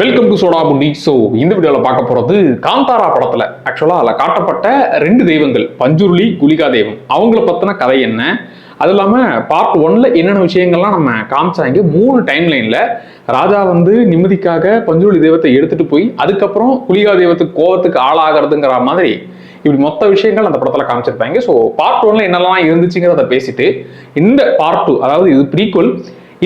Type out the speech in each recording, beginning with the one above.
Welcome to சோடா புண்டி so இந்த வீடியோவில் பார்க்க போகிறது காந்தாரா படத்தில். ஆக்சுவலாக அதில் காட்டப்பட்ட ரெண்டு தெய்வங்கள். பஞ்சுருளி குலிகா தெய்வம். அவங்கள பற்றின கதை என்ன? அது இல்லாமல் பார்ட் ஒன்ல என்னென்ன விஷயங்கள்லாம் நம்ம காமிச்சாங்க மூணு டைம் லைனில் ராஜா வந்து நிம்மதிக்காக பஞ்சுருளி தெய்வத்தை எடுத்துகிட்டு போய் அதுக்கப்புறம் குலிகா தெய்வத்துக்கு கோவத்துக்கு ஆளாகிறதுங்கிற மாதிரி இப்படி மொத்த விஷயங்கள் அந்த படத்தில் காமிச்சிருப்பாங்க. ஸோ பார்ட் ஒன்ல என்னெல்லாம் இருந்துச்சுங்கிறத பேசிட்டு இந்த பார்ட் டூ அதாவது இது ப்ரீக்குவல்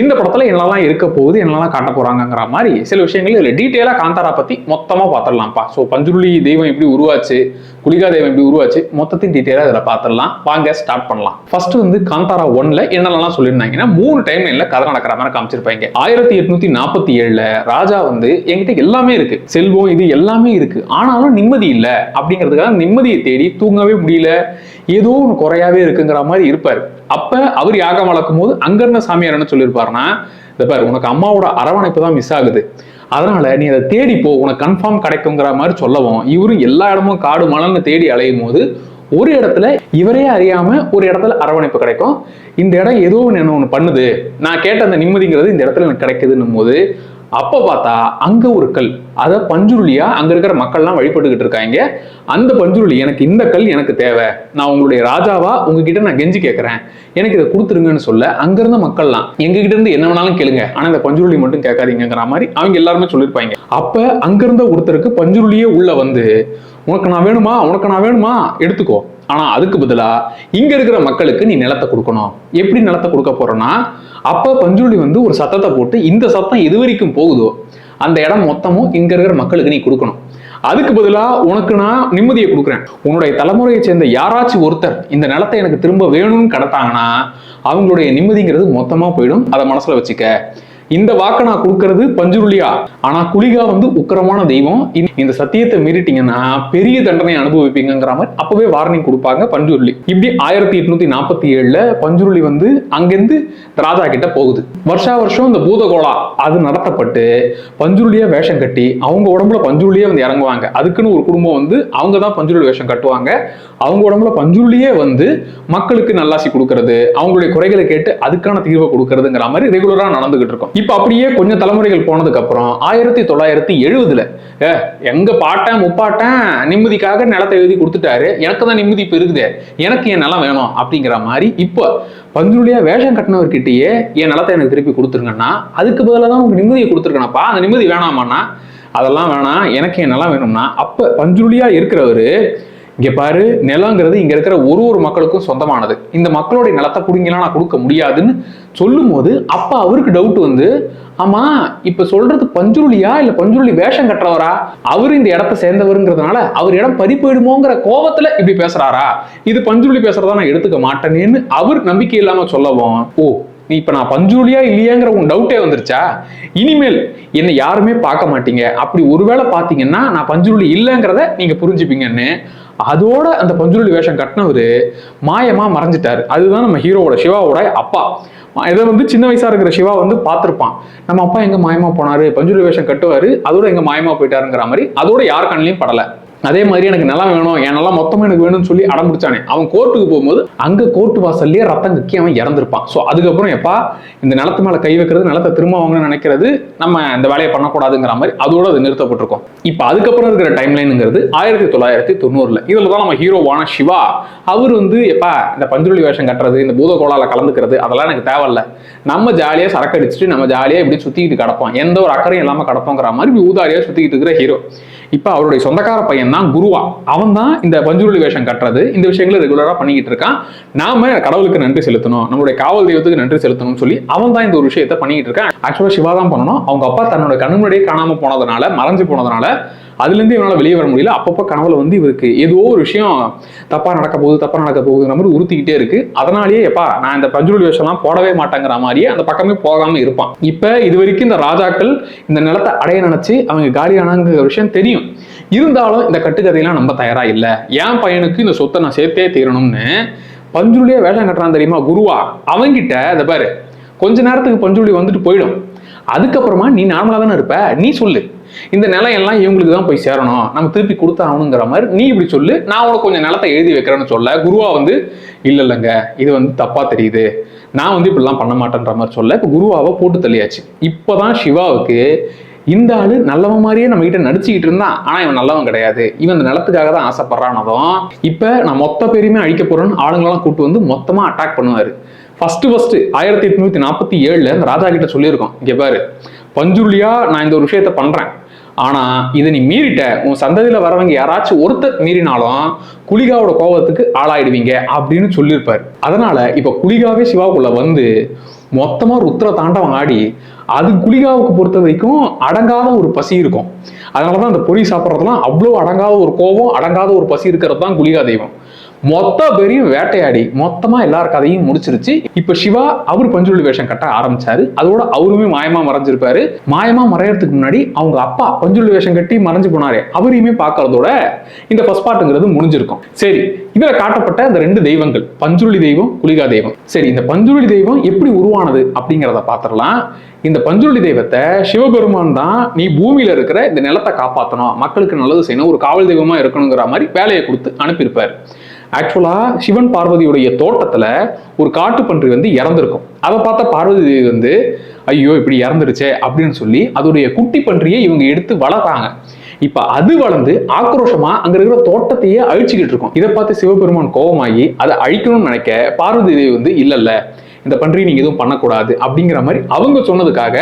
இந்த படத்துல என்னெல்லாம் இருக்க போகுது என்னெல்லாம் காட்ட போறாங்கங்கிற மாதிரி சில விஷயங்கள் இதுல டீட்டெயிலா காந்தாரா பத்தி மொத்தமா பார்த்துடலாம்ப்பா. ஸோ பஞ்சுருளி தெய்வம் எப்படி உருவாச்சு குளிகா தெய்வம் எப்படி உருவாச்சு மொத்தத்தையும் டீட்டெயிலா இதுல பார்த்துடலாம். வாங்க ஸ்டார்ட் பண்ணலாம். ஃபர்ஸ்ட் வந்து காந்தாரா ஒன்ல என்னெல்லாம் சொல்லியிருந்தாங்கன்னா மூணு டைம் இல்லை கதை நடக்கிற மாதிரி காமிச்சிருப்பாங்க. ஆயிரத்தி எட்நூத்தி நாற்பத்தி ஏழுல ராஜா வந்து என்கிட்ட எல்லாமே இருக்கு. செல்வம் இது எல்லாமே இருக்கு. ஆனாலும் நிம்மதி இல்லை. அப்படிங்கிறதுக்காக நிம்மதியை தேடி தூங்கவே முடியல. ஏதோ ஒன்று குறையாவே இருக்குங்கிற மாதிரி இருப்பார். அப்போ அவர் யாகம் வளர்க்கும் போது அங்கிருந்த சாமியார் என்ன சொல்லியிருப்பாருன்னா இந்த பாரு உனக்கு அம்மாவோட அரவணைப்பு தான் மிஸ் ஆகுது. அதனால நீ அதை தேடி போ உனக்கு கன்ஃபார்ம் கிடைக்குங்கிற மாதிரி சொல்லவும். இவரும் எல்லா இடமும் காடு மணல்னு தேடி அலையும் போது ஒரு இடத்துல இவரே அறியாம ஒரு இடத்துல அரவணைப்பு கிடைக்கும். இந்த இடம் ஏதோ ஒன்று என்ன ஒன்று பண்ணுது. நான் கேட்ட அந்த நிம்மதிங்கிறது இந்த இடத்துல எனக்கு கிடைக்குதுன்னும் போது அப்ப பார்த்தா அங்க ஒரு கல். அதை பஞ்சுருளியா அங்க இருக்கிற மக்கள்லாம் வழிபட்டுக்கிட்டு இருக்காங்க. அந்த பஞ்சுருளி எனக்கு இந்த கல் எனக்கு தேவை. நான் உங்களுடைய ராஜாவா? உங்ககிட்ட நான் கெஞ்சி கேட்கறேன் எனக்கு இதை கொடுத்துருங்கன்னு சொல்ல அங்க இருந்த மக்கள்லாம் எங்க கிட்ட இருந்து என்ன வேணாலும் கேளுங்க. ஆனா இந்த பஞ்சுருளி மட்டும் கேட்காதீங்கிற மாதிரி அவங்க எல்லாருமே சொல்லியிருப்பாங்க. அப்ப அங்க இருந்த ஒருத்தருக்கு பஞ்சுருளியே உள்ள வந்து உனக்கு நான் வேணுமா? உனக்கு நான் வேணுமா? எடுத்துக்கோ. ஆனா அதுக்கு பதிலா இங்க இருக்கிற மக்களுக்கு நீ நிலத்தை கொடுக்கணும். எப்படி நிலத்தை கொடுக்க போகிறோன்னா அப்ப பஞ்சுருளி வந்து ஒரு சத்தத்தை போட்டு இந்த சத்தம் எது வரைக்கும் போகுதோ அந்த இடம் மொத்தமும் இங்க இருக்கிற மக்களுக்கு நீ கொடுக்கணும். அதுக்கு பதிலா உனக்கு நான் நிம்மதியை கொடுக்குறேன். உன்னுடைய தலைமுறையை சேர்ந்த யாராச்சும் ஒருத்தர் இந்த நிலத்தை எனக்கு திரும்ப வேணும்னு கடத்தாங்கன்னா அவங்களுடைய நிம்மதிங்கிறது மொத்தமா போயிடும். அதை மனசுல வச்சுக்க. இந்த வாக்கை நான் கொடுக்கறது பஞ்சுருளியா? ஆனா குளிகா வந்து உக்கிரமான தெய்வம். இந்த சத்தியத்தை மீறிட்டீங்கன்னா பெரிய தண்டனை அனுபவிப்பீங்கிற மாதிரி அப்பவே வார்னிங் கொடுப்பாங்க பஞ்சுருளி. இப்படி ஆயிரத்தி எட்நூத்தி நாற்பத்தி ஏழுல பஞ்சுருளி வந்து அங்கிருந்து ராஜா கிட்ட போகுது. வருஷா வருஷம் இந்த பூதகோளா அது நடத்தப்பட்டு பஞ்சுருளியா வேஷம் கட்டி அவங்க உடம்புல பஞ்சுருளியே வந்து இறங்குவாங்க. அதுக்குன்னு ஒரு குடும்பம் வந்து அவங்க தான் பஞ்சுருளி வேஷம் கட்டுவாங்க. அவங்க உடம்புல பஞ்சுருளியே வந்து மக்களுக்கு நல்லாசி கொடுக்கறது அவங்களுடைய குறைகளை கேட்டு அதுக்கான தீர்வை கொடுக்கறதுங்கிற மாதிரி ரெகுலரா நடந்துகிட்டு இருக்கும். இப்ப அப்படியே கொஞ்சம் தலைமுறைகள் போனதுக்கு அப்புறம் ஆயிரத்தி தொள்ளாயிரத்தி எழுபதுல ஏ, எங்க பாட்டன் முப்பாட்டேன் நிம்மதிக்காக நிலத்தை எழுதி கொடுத்துட்டாரு. எனக்கு தான் நிம்மதி பெருகுதே எனக்கு என் நிலம் வேணும் அப்படிங்கிற மாதிரி இப்போ பஞ்சுருளியா வேஷம் கட்டினவர்கிட்டயே என் நிலத்தை எனக்கு திருப்பி கொடுத்துருங்கன்னா அதுக்கு பதிலாக தான் உங்களுக்கு நிம்மதியை கொடுத்துருக்கணப்பா அந்த நிம்மதி வேணாமாண்ணா. அதெல்லாம் வேணாம். எனக்கு என் நிலம் வேணும்னா அப்ப பஞ்சுருளியா இருக்கிறவரு இங்க பாரு நிலங்கிறது இங்க இருக்கிற ஒரு ஒரு மக்களுக்கும் சொந்தமானது. இந்த மக்களுடைய நிலத்தை புடுங்கிலாம் நான் கொடுக்க முடியாதுன்னு சொல்லும் போது அப்ப அவருக்கு டவுட் வந்து ஆமா இப்ப சொல்றது பஞ்சுருளியா இல்ல பஞ்சுருளி வேஷம் கட்டுறவரா? அவரு இந்த இடத்த சேர்ந்தவருங்கிறதுனால அவர் இடம் பறி போயிடுமோங்கிற கோபத்துல இப்படி பேசுறாரா? இது பஞ்சுருளி பேசுறதா நான் எடுத்துக்க மாட்டேனேன்னு அவர் நம்பிக்கை இல்லாம சொல்லவும் ஓ நீ இப்ப நான் பஞ்சுருளியா இல்லையாங்கிற உன் டவுட்டே வந்துருச்சா? இனிமேல் என்னை யாருமே பார்க்க மாட்டீங்க. அப்படி ஒருவேளை பார்த்தீங்கன்னா நான் பஞ்சுருளி இல்லைங்கிறத நீங்க புரிஞ்சுப்பீங்கன்னு அதோட அந்த பஞ்சுருளி வேஷம் கட்டினவர் மாயமா மறைஞ்சிட்டாரு. அதுதான் நம்ம ஹீரோவோட சிவாவோட அப்பா. இதை வந்து சின்ன வயசா இருக்கிற சிவா வந்து பார்த்துருப்பான். நம்ம அப்பா எங்க மாயமா போனாரு? பஞ்சுருளி வேஷம் கட்டுவாரு. அதோட எங்க மாயமா போயிட்டாருங்கிற மாதிரி அதோட யார் கண்ணிலையும் படல. அதே மாதிரி எனக்கு நிலம் வேணும் என் நிலம் மொத்தமா எனக்கு வேணும்னு சொல்லி அடம் பிடிச்சானே அவன் கோர்ட்டுக்கு போகும்போது அங்க கோர்ட்டு வாசல்லையே ரத்தம் கக்கி அவன் இறந்துருப்பான். ஸோ அதுக்கப்புறம் எப்பா இந்த நிலத்து மேல கை வைக்கிறது நிலத்தை திரும்ப வாங்கணும்னு நினைக்கிறது நம்ம இந்த வேலையை பண்ணக்கூடாதுங்கிற மாதிரி அதோட அது நிறுத்தப்பட்டிருக்கும். இப்போ அதுக்கப்புறம் இருக்கிற டைம்லைனுங்கிறது ஆயிரத்தி தொள்ளாயிரத்தி தொண்ணூறுல. இதுல தான் நம்ம ஹீரோவான சிவா அவர் வந்து எப்பா இந்த பஞ்சுருளி வேஷம் கட்டுறது இந்த பூத கோளால கலந்துக்கிறது அதெல்லாம் எனக்கு தேவையில்ல. நம்ம ஜாலியா சரக்கு அடிச்சுட்டு நம்ம ஜாலியா இப்படி சுற்றிக்கிட்டு கிடப்போம். எந்த ஒரு அக்கறையும் இல்லாம கிடப்போங்கிற மாதிரி இப்படி ஊதாரியா இருக்கிற ஹீரோ. இப்போ அவருடைய சொந்தக்கார பையன் தான் குருவா. அவன் தான் இந்த பஞ்சுருளி வேஷம் கட்டுறது. இந்த விஷயங்களை ரெகுலராக பண்ணிக்கிட்டு இருக்கான். நாம கடவுளுக்கு நன்றி செலுத்தணும். நம்மளுடைய காவல் தெய்வத்துக்கு நன்றி செலுத்தணும்னு சொல்லி அவன் தான் இந்த ஒரு விஷயத்த பண்ணிக்கிட்டு இருக்கான். ஆக்சுவலாக சிவா தான் பண்ணணும். அவங்க அப்பா தன்னோட கண்ணு முன்னாடியே போனதுனால மறைஞ்சு போனதுனால அதுலேருந்து இவனால் வெளியே வர முடியல. அப்பப்போ கனவுல வந்து இவருக்கு ஏதோ ஒரு விஷயம் தப்பாக நடக்க போகுது தப்பாக நடக்க போகுதுங்கிற மாதிரி உறுத்திக்கிட்டே இருக்கு. அதனாலேயே எப்பா நான் இந்த பஞ்சுருள் வேஷம்லாம் போடவே மாட்டேங்கிற மாதிரியே அந்த பக்கமே போகாமல் இருப்பான். இப்போ இது வரைக்கும் இந்த ராஜாக்கள் இந்த நிலத்தை அடைய நினச்சி அவங்க காலியானாங்கிற விஷயம் தெரியும். இருந்தாலும் இந்த கட்டுக்கதையெல்லாம் நம்ம தயாரா இல்லை. என் பையனுக்கு இந்த சொத்தை நான் சேர்த்தே தீரணும்னு பஞ்சுருளியே வேஷம் கட்டுறான் தெரியுமா குருவா? அவங்கிட்ட இந்த பாரு கொஞ்ச நேரத்துக்கு பஞ்சுருளி வந்துட்டு போயிடும். அதுக்கப்புறமா நீ நார்மலா தானே இருப்ப? நீ சொல்லு. இந்த நிலம் எல்லாம் இவங்களுக்கு தான் போய் சேரணும். நம்ம திருப்பி கொடுத்தாகணுங்கிற மாதிரி நீ இப்படி சொல்லு. நான் உனக்கு கொஞ்சம் நிலத்தை எழுதி வைக்கிறேன்னு சொல்ல. குருவா வந்து இல்ல இல்லைங்க இது வந்து தப்பா தெரியுது. நான் வந்து இப்படிலாம் பண்ண மாட்டேன்ற மாதிரி சொல்ல. இப்போ குருவாவை போட்டு தள்ளியாச்சு. இப்போதான் சிவாவுக்கு இந்த ஆள் நல்லவன் மாதிரியே நம்ம கிட்ட நடிச்சுக்கிட்டு இருந்தான். ஆனா இவன் நல்லவன் கிடையாது. இவன் இந்த நிலத்துக்காக தான் ஆசைப்படுறானதும் இப்ப நான் மொத்த பேருமே அழிக்க போறேன்னு ஆளுங்களெல்லாம் கூட்டு வந்து மொத்தமா அட்டாக் பண்ணுவாரு. ஃபர்ஸ்ட் ஃபர்ஸ்ட் ஆயிரத்தி எட்நூத்தி நாற்பத்தி ஏழுல இந்த ராஜா கிட்ட சொல்லியிருக்கோம். இங்கே பாரு பஞ்சுருளியா நான் இந்த ஒரு விஷயத்த பண்றேன். ஆனா இதை நீ மீறிட்ட. உன் சந்ததியில வரவங்க யாராச்சும் ஒருத்தர் மீறினாலும் குளிகாவோட கோபத்துக்கு ஆளாயிடுவீங்க அப்படின்னு சொல்லியிருப்பாரு. அதனால இப்ப குளிகாவே சிவாவுக்குள்ள வந்து மொத்தமா ஒரு உத்தர தாண்டவம் ஆடி அது குளிகாவுக்கு பொறுத்த வரைக்கும் அடங்காத ஒரு பசி இருக்கும். அதனாலதான் அந்த பொறி சாப்பிட்றதுலாம் அவ்வளோ அடங்காத ஒரு கோபம் அடங்காத ஒரு பசி இருக்கிறது தான் குளிகா தெய்வம். மொத்த பேரையும் வேட்டையாடி. மொத்தமா எல்லார் கதையும் முடிச்சிருச்சு. இப்ப சிவா அவர் பஞ்சுருளி வேஷம் கட்ட ஆரம்பிச்சாரு. அதோட அவருமே மாயமா மறைஞ்சிருப்பாரு. மாயமா மறையறதுக்கு முன்னாடி அவங்க அப்பா பஞ்சுருளி வேஷம் கட்டி மறைஞ்சு போனாரே. அவரையுமே பார்க்கறதோட இந்த ஃபர்ஸ்ட் பார்ட்டுங்கிறது முடிஞ்சிருக்கும். சரி இதுல காட்டப்பட்ட இந்த ரெண்டு தெய்வங்கள் பஞ்சுருளி தெய்வம் குளிகா தெய்வம். சரி இந்த பஞ்சுருளி தெய்வம் எப்படி உருவானது அப்படிங்கிறத பார்த்துடலாம் இந்த பஞ்சுருளி தெய்வத்தை சிவபெருமான் தான் நீ பூமியில இருக்கிற இந்த நிலத்தை காப்பாற்றணும் மக்களுக்கு நல்லது செய்யணும். ஒரு காவல் தெய்வமா இருக்கணுங்கிற மாதிரி வேலையை கொடுத்து அனுப்பியிருப்பாரு. ஆக்சுவலா சிவன் பார்வதியுடைய தோட்டத்துல ஒரு காட்டுப்பன்றி வந்து இறந்துருக்கும். அதை பார்த்த பார்வதி வந்து ஐயோ இப்படி இறந்துருச்சே அப்படின்னு சொல்லி அதோடைய குட்டி பன்றியை இவங்க எடுத்து வளர்த்தாங்க இப்ப அது வளர்ந்து ஆக்ரோஷமா அங்க இருக்கிற தோட்டத்தையே அழிச்சுக்கிட்டு இருக்கும். இதை பார்த்து சிவபெருமான் கோபமாகி அதை அழிக்கணும்னு நினைக்க பார்வதி தேவி வந்து இல்ல இல்ல இந்த பன்றி நீங்க எதுவும் பண்ணக்கூடாது அப்படிங்கிற மாதிரி அவங்க சொன்னதுக்காக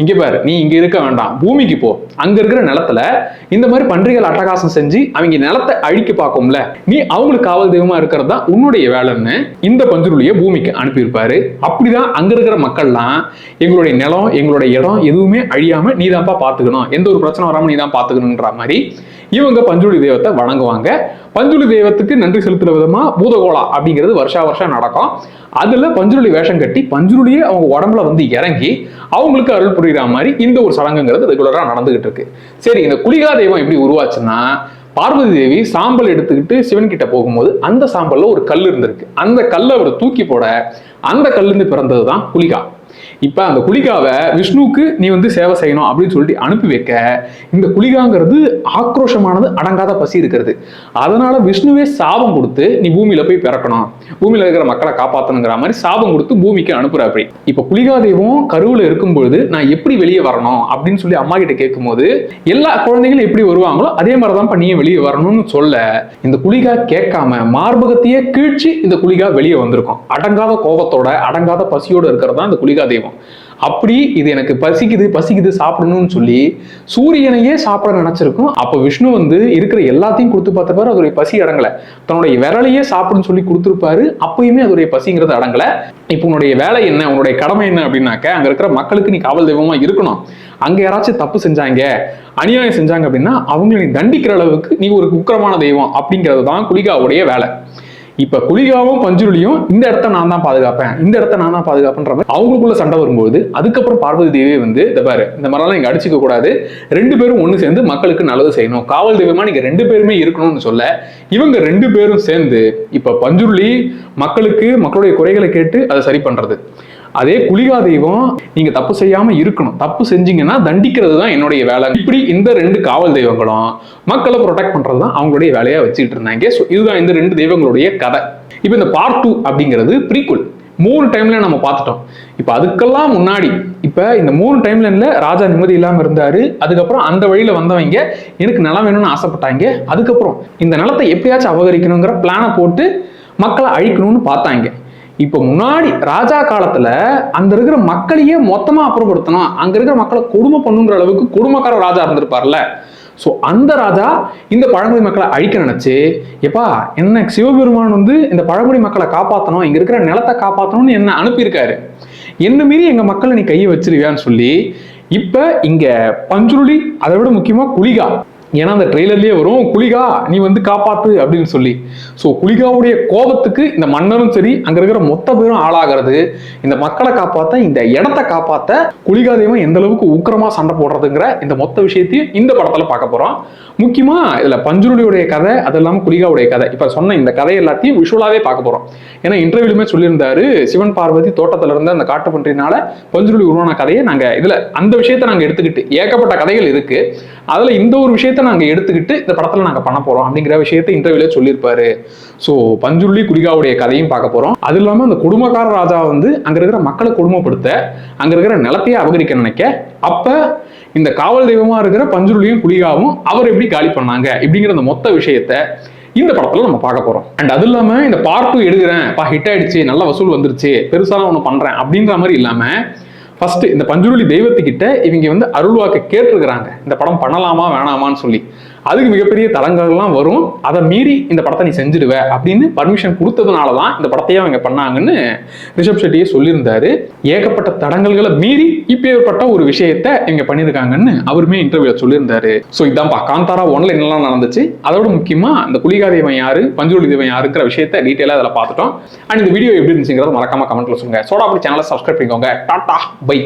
இங்க பாரு நீ இங்க இருக்க வேண்டாம். பூமிக்கு போ. அங்க இருக்கிற நிலத்துல இந்த மாதிரி பன்றிகள் அட்டகாசம் செஞ்சு அவங்க நிலத்தை அழிக்க பார்க்கும்ல. நீ அவங்களுக்கு காவல் தெய்வமா இருக்கிறது தான் உன்னுடைய வேலைன்னு இந்த பஞ்சுருளிய பூமிக்கு அனுப்பியிருப்பாரு. அப்படிதான் அங்க இருக்கிற மக்கள்லாம் எங்களுடைய நிலம் எங்களுடைய இடம் எதுவுமே அழியாம நீ தான்ப்பா பாத்துக்கணும் எந்த ஒரு பிரச்சனை வராம நீ தான் மாதிரி இவங்க பஞ்சுளி தெய்வத்தை வணங்குவாங்க. பஞ்சுளி தெய்வத்துக்கு நன்றி செலுத்துற விதமா பூதகோலா அப்படிங்கிறது வருஷா வருஷம் நடக்கும். அதுல பஞ்சுருளி வேஷம் கட்டி பஞ்சுருளியே அவங்க உடம்புல வந்து இறங்கி அவங்களுக்கு அருள் புரியுற மாதிரி இந்த ஒரு சடங்குங்கிறது ரெகுலரா நடந்துகிட்டு இருக்கு. சரி இந்த குளிகா தெய்வம் எப்படி உருவாச்சுன்னா பார்வதி தேவி சாம்பல் எடுத்துக்கிட்டு சிவன் கிட்ட போகும்போது அந்த சாம்பல்ல ஒரு கல் இருந்திருக்கு. அந்த கல்லை அவர் தூக்கி போட அந்த கல்லிருந்து பிறந்தது தான் குளிகா. இப்ப அந்த குளிகாவை விஷ்ணுவுக்கு நீ வந்து சேவை செய்யணும் அப்படின்னு சொல்லிட்டு அனுப்பி வைக்க இந்த குளிகாங்கிறது ஆக்ரோஷமானது அடங்காத பசி இருக்கிறது. அதனால விஷ்ணுவே சாபம் கொடுத்து நீ பூமியில போய் பிறக்கணும். பூமியில இருக்கிற மக்களை காப்பாத்தணுங்கிற மாதிரி சாபம் கொடுத்து பூமிக்கு அனுப்புறாப்படி இப்போ இப்ப குளிகா கருவுல இருக்கும்பொழுது நான் எப்படி வெளியே வரணும் அப்படின்னு சொல்லி அம்மா கிட்ட கேட்கும்போது எல்லா குழந்தைகளும் எப்படி வருவாங்களோ அதே மாதிரிதான் நீயும் வெளியே வரணும்னு சொல்ல இந்த குளிகா கேட்காம மார்பகத்தையே கீழ்ச்சி இந்த குளிகா வெளியே வந்திருக்கும். அடங்காத கோபத்தோட அடங்காத பசியோட இருக்கிறது தான் இந்த குளிகா தெய்வம் அப்படி இது எனக்கு பசிக்குது பசிக்குது சாப்பிடணும்னு சொல்லி சூரியனையே சாப்பிட நினைச்சிருக்கும். அப்ப விஷ்ணு வந்து இருக்கிற எல்லாத்தையும் கொடுத்து பார்த்தப்பாரு அதோடைய பசி அடங்கல. தன்னுடைய விரலையே சாப்பிடுன்னு சொல்லி கொடுத்துருப்பாரு. அப்பயுமே அதோடைய பசிங்கிறது அடங்கல. இப்போ உன்னுடைய வேலை என்ன? உன்னுடைய கடமை என்ன அப்படின்னாக்க அங்க இருக்கிற மக்களுக்கு நீ காவல் தெய்வமா இருக்கணும். அங்க யாராச்சும் தப்பு செஞ்சாங்க அநியாயம் செஞ்சாங்க அப்படின்னா அவங்களை நீ தண்டிக்கிற அளவுக்கு நீ ஒரு குக்கரமான தெய்வம் அப்படிங்கிறது தான் குளிகாவுடைய வேலை. இப்ப குளிகாவும் பஞ்சுருளியும் இந்த இடத்த நான் தான் பாதுகாப்பேன். இந்த இடத்த நான் தான் பாதுகாப்பேன்ற மாதிரி அவங்களுக்குள்ள சண்டை வரும்போது அதுக்கப்புறம் பார்வதி தேவி வந்து இந்த பாரு இந்த மாதிரிலாம் நீங்க அடிச்சுக்க கூடாது. ரெண்டு பேரும் ஒன்று சேர்ந்து மக்களுக்கு நல்லது செய்யணும். காவல் தெய்வமா நீங்க ரெண்டு பேருமே இருக்கணும்னு சொல்ல இவங்க ரெண்டு பேரும் சேர்ந்து இப்ப பஞ்சுருளி மக்களுக்கு மக்களுடைய குறைகளை கேட்டு அதை சரி பண்றது. அதே குளிகா தெய்வம் நீங்க தப்பு செய்யாம இருக்கணும். தப்பு செஞ்சீங்கன்னா தண்டிக்கிறது தான் என்னுடைய வேலை. இப்படி இந்த ரெண்டு காவல் தெய்வங்களும் மக்களை ப்ரொடெக்ட் பண்றது தான் அவங்களுடைய வேலையா வச்சுக்கிட்டு இருந்தாங்க. ஸோ இதுதான் இந்த ரெண்டு தெய்வங்களுடைய கதை. இப்போ இந்த பார்ட் டூ அப்படிங்கிறது ப்ரீக்குல் மூணு டைம்ல நம்ம பார்த்துட்டோம். இப்போ அதுக்கெல்லாம் முன்னாடி இப்போ இந்த மூணு டைம்லைன்ல ராஜா நிம்மதி இல்லாமல் இருந்தாரு. அதுக்கப்புறம் அந்த வழியில வந்தவங்க எனக்கு நிலம் வேணும்னு ஆசைப்பட்டாங்க. அதுக்கப்புறம் இந்த நிலத்தை எப்படியாச்சும் அபகரிக்கணுங்கிற பிளானை போட்டு மக்களை அழிக்கணும்னு பார்த்தாங்க. இப்போ முன்னாடி ராஜா காலத்துல அந்த இருக்கிற மக்களையே மொத்தமா அப்புறப்படுத்தணும் அங்க இருக்கிற மக்களை கொடுமை பண்ணுங்கிற அளவுக்கு கொடுமைக்கார ராஜா இருந்திருப்பார்ல. ஸோ அந்த ராஜா இந்த பழங்குடி மக்களை அழிக்க நினைச்சு எப்பா என்ன சிவபெருமான் வந்து இந்த பழங்குடி மக்களை காப்பாற்றணும் இங்க இருக்கிற நிலத்தை காப்பாற்றணும்னு என்ன அனுப்பியிருக்காரு? என்ன மீறி எங்க மக்களை நீ கையை வச்சிருவியான்னு சொல்லி இப்ப இங்க பஞ்சுருளி அதை விட முக்கியமா குளிகா. ஏன்னா அந்த ட்ரெய்லர்லயே வரும் குளிகா நீ வந்து காப்பாத்து அப்படின்னு சொல்லி. ஸோ குளிகாவுடைய கோபத்துக்கு இந்த மன்னரும் சரி அங்க இருக்கிற மொத்த பேரும் ஆளாகிறது. இந்த மக்களை காப்பாத்த இந்த இடத்த காப்பாத்த குளிகா தெய்வம் எந்த அளவுக்கு உக்கிரமாக சண்டை போடுறதுங்கிற இந்த மொத்த விஷயத்தையும் இந்த படத்துல பார்க்க போறோம். முக்கியமா இதுல பஞ்சுருளியுடைய கதை அது இல்லாம குளிகாவுடைய கதை. இப்ப சொன்ன இந்த கதை எல்லாத்தையும் விஷுவலாவே பார்க்க போறோம். ஏன்னா இன்டர்வியூலுமே சொல்லியிருந்தாரு சிவன் பார்வதி தோட்டத்துல இருந்த அந்த காட்டு பன்றினால பஞ்சுருளி உருவான கதையை நாங்க இதுல அந்த விஷயத்தை நாங்க எடுத்துக்கிட்டு ஏகப்பட்ட கதைகள் இருக்கு. அதில் இந்த ஒரு விஷயத்தை நாங்கள் எடுத்துக்கிட்டு இந்த படத்தில் நாங்கள் பண்ண போகிறோம் அப்படிங்கிற விஷயத்தை இன்டர்வியூல சொல்லியிருப்பாரு. ஸோ பஞ்சுள்ளி குடிகாவுடைய கதையும் பார்க்க போகிறோம் அது இல்லாமல் அந்த குடும்பக்கார ராஜா வந்து அங்கே இருக்கிற மக்களை கொடுமைப்படுத்த அங்கே இருக்கிற நிலத்தையே அபகரிக்க நினைக்க அப்போ இந்த காவல் தெய்வமாக இருக்கிற பஞ்சுருளியும் குளிகாவும் அவர் எப்படி காலி பண்ணாங்க இப்படிங்கிற அந்த மொத்த விஷயத்த இந்த படத்துல நம்ம பார்க்க போறோம். அண்ட் அது இல்லாம இந்த பார்ட் டூ எடுக்கிறேன். பா ஹிட் ஆயிடுச்சு. நல்ல வசூல் வந்துருச்சு. பெருசாலாம் ஒன்று பண்றேன் அப்படின்ற மாதிரி இல்லாம ஃபர்ஸ்ட் இந்த பஞ்சுருளி தெய்வத்துக்கிட்ட இவங்க வந்து அருள்வாக்கு கேட்டிருக்கிறாங்க. இந்த படம் பண்ணலாமா வேணாமான்னு சொல்லி. அதுக்கு மிகப்பெரிய தடங்கள்லாம் வரும். அதை மீறி இந்த படத்தை நீ செஞ்சிடுவ அப்படின்னு பர்மிஷன் கொடுத்ததுனால தான் இந்த படத்தையே அவங்க பண்ணாங்கன்னு ரிஷப் ஷெட்டியே சொல்லியிருந்தாரு. ஏகப்பட்ட தடங்கல்களை மீறி இப்பேற்பட்ட ஒரு விஷயத்தை இவங்க பண்ணியிருக்காங்கன்னு அவருமே இன்டர்வியூல சொல்லியிருந்தாரு. ஸோ இதான்ப்பா காந்தாரா ஒன்ல என்னெல்லாம் நடந்துச்சு? அதோட முக்கியமா இந்த குளிகாதேவன் யாரு? பஞ்சுருளி தேவன் யாருங்கிற விஷயத்த டீட்டெயிலாக அதில் பார்த்துட்டோம். அண்ட் இந்த வீடியோ எப்படி இருந்துச்சுங்கிறத மறக்காம கமெண்ட்ல சொல்லுங்க. சோடா அப்படி சேனலை சப்ஸ்கிரைப் பண்ணிக்கோங்க. Tata bye